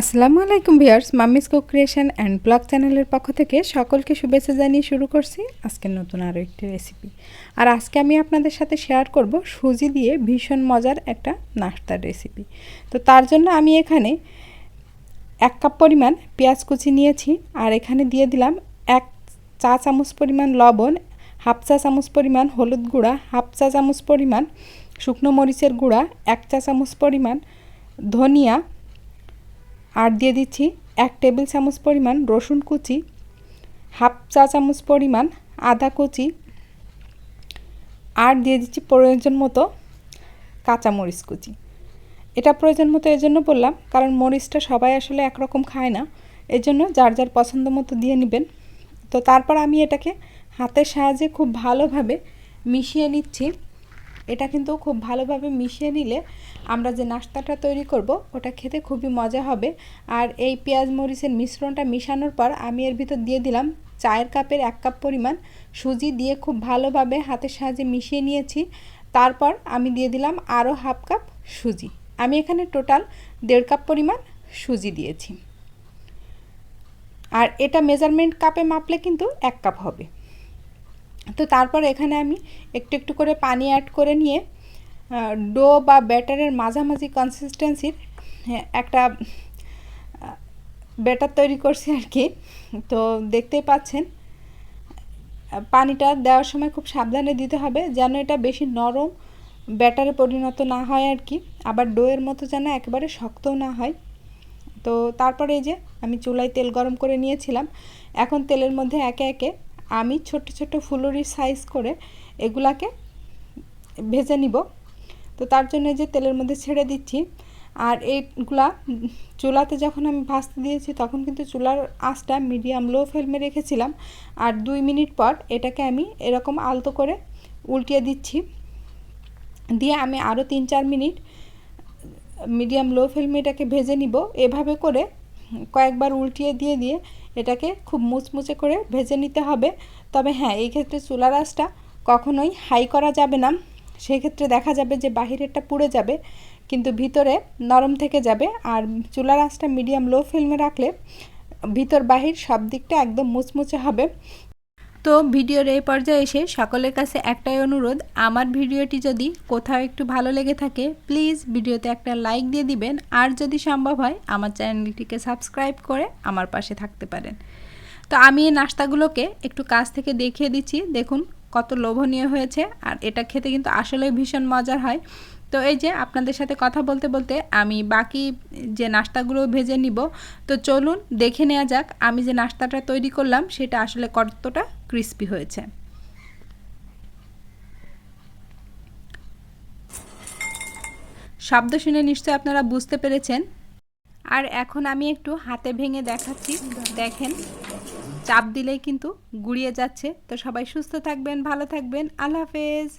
আসসালামু আলাইকুম viewers mummy's cook creation and blog চ্যানেলের পক্ষ থেকে সকলকে শুভেচ্ছা জানিয়ে শুরু করছি আজকের নতুন আরও একটি রেসিপি আর আজকে আমি আপনাদের সাথে শেয়ার করব সুজি দিয়ে ভীষণ মজার একটা নাস্তার রেসিপি তো তার জন্য আমি এখানে এক কাপ পরিমাণ পেঁয়াজ কুচি নিয়েছি আর এখানে দিয়ে দিলাম এক চা চামচ পরিমাণ লবণ, হাফ চা চামচ পরিমাণ হলুদ গুঁড়া, হাফ চা চামচ পরিমাণ শুকনো মরিচের গুঁড়া, এক চা চামচ পরিমাণ ধনিয়া আর দিয়ে দিচ্ছি এক টেবিল চামচ পরিমাণ রসুন কুচি, হাফ চা চামচ পরিমাণ আদা কুচি, আর দিয়ে দিচ্ছি প্রয়োজন মতো কাঁচামরিচ কুচি। এটা প্রয়োজন মতো এই জন্য বললাম, কারণ মরিচটা সবাই আসলে একরকম খায় না এই জন্য যার যার পছন্দ মতো দিয়ে নেবেন। তো তারপর আমি এটাকে হাতের সাহায্যে খুব ভালোভাবে মিশিয়ে নিচ্ছি। এটা কিন্তু খুব ভালোভাবে মিশিয়ে নিলে আমরা যে নাস্তাটা তৈরি করব, ওটা খেতে খুবই মজা হবে। আর এই পেঁয়াজ মরিচের মিশ্রণটা মিশানোর পর আমি এর ভিতর দিয়ে দিলাম চায়ের কাপের এক কাপ পরিমাণ সুজি দিয়ে খুব ভালোভাবে হাতের সাহায্যে মিশিয়ে নিয়েছি। তারপর আমি দিয়ে দিলাম আরও হাফ কাপ সুজি। আমি এখানে টোটাল দেড় কাপ পরিমাণ সুজি দিয়েছি। আর এটা মেজারমেন্ট কাপে মাপলে কিন্তু এক কাপ হবে। তো তারপর এখানে আমি একটু একটু করে পানি অ্যাড করে নিয়ে ডো বা ব্যাটারের মাঝামাঝি কনসিস্টেন্সির হ্যাঁ, একটা ব্যাটার তৈরি করছি আর কি। তো দেখতেই পাচ্ছেন পানিটা দেওয়ার সময় খুব সাবধানে দিতে হবে যেন এটা বেশি নরম ব্যাটারে পরিণত না হয় আর কি। আবার ডোয়ের মতো যেন একেবারে শক্তও না হয়। তো তারপরে এই যে আমি চুলায় তেল গরম করে নিয়েছিলাম এখন তেলের মধ্যে একে একে আমি ছোট ছোট ফুলুরির সাইজ করে এগুলাকে ভেজে নিব। তো তার জন্য যে তেলের মধ্যে ছেড়ে দিচ্ছি। আর এইগুলা চুলাতে যখন আমি ভাজতে দিয়েছি, তখন কিন্তু চুলার আঁচটা মিডিয়াম লো ফ্লেমে রেখেছিলাম। আর দুই মিনিট পর এটাকে আমি এরকম আলতো করে উল্টিয়ে দিচ্ছি। দিয়ে আমি আরও তিন চার মিনিট মিডিয়াম লো ফ্লেমে এটাকে ভেজে নিব। এভাবে করে কয়েকবার উল্টিয়ে দিয়ে দিয়ে এটাকে খুব মুচমুচে করে ভেজে নিতে হবে। তবে হ্যাঁ এই ক্ষেত্রে চুলা রাসটা কখনোই হাই করা যাবে না। সেক্ষেত্রে দেখা যাবে যে বাহিরেরটা পুড়ে যাবে, কিন্তু ভিতরে নরম থেকে যাবে। আর চুলা রাসটা মিডিয়াম লো ফ্লেমে রাখলে ভিতর বাহির সব দিকটা একদম মুচমুচে হবে। তো ভিডিওর এই পর্যায়ে এসে সকলের কাছে একটাই অনুরোধ, আমার ভিডিওটি যদি কোথাও একটু ভালো লেগে থাকে প্লিজ ভিডিওতে একটা লাইক দিয়ে দিবেন। আর যদি সম্ভব হয়, আমার চ্যানেলটিকে সাবস্ক্রাইব করে আমার পাশে থাকতে পারেন। তো আমি এই নাস্তাগুলোকে একটু কাছ থেকে দেখিয়ে দিচ্ছি। দেখুন কত লোভনীয় হয়েছে। আর এটা খেতে কিন্তু আসলেই ভীষণ মজার হয়। তো এই যে আপনাদের সাথে কথা বলতে বলতে আমি বাকি যে নাস্তাগুলো ভেজে নিব, তো চলুন দেখে নেওয়া যাক আমি যে নাস্তাটা তৈরি করলাম সেটা আসলে কতটা ক্রিস্পি হয়েছে। শব্দ শুনে নিশ্চয়ই আপনারা বুঝতে পেরেছেন। আর এখন আমি একটু হাতে ভেঙে দেখাচ্ছি, দেখেন। চাপ দিলেই কিন্তু গুড়িয়ে যাচ্ছে। তো সবাই সুস্থ থাকবেন, ভালো থাকবেন। আল্লাহ হাফেজ।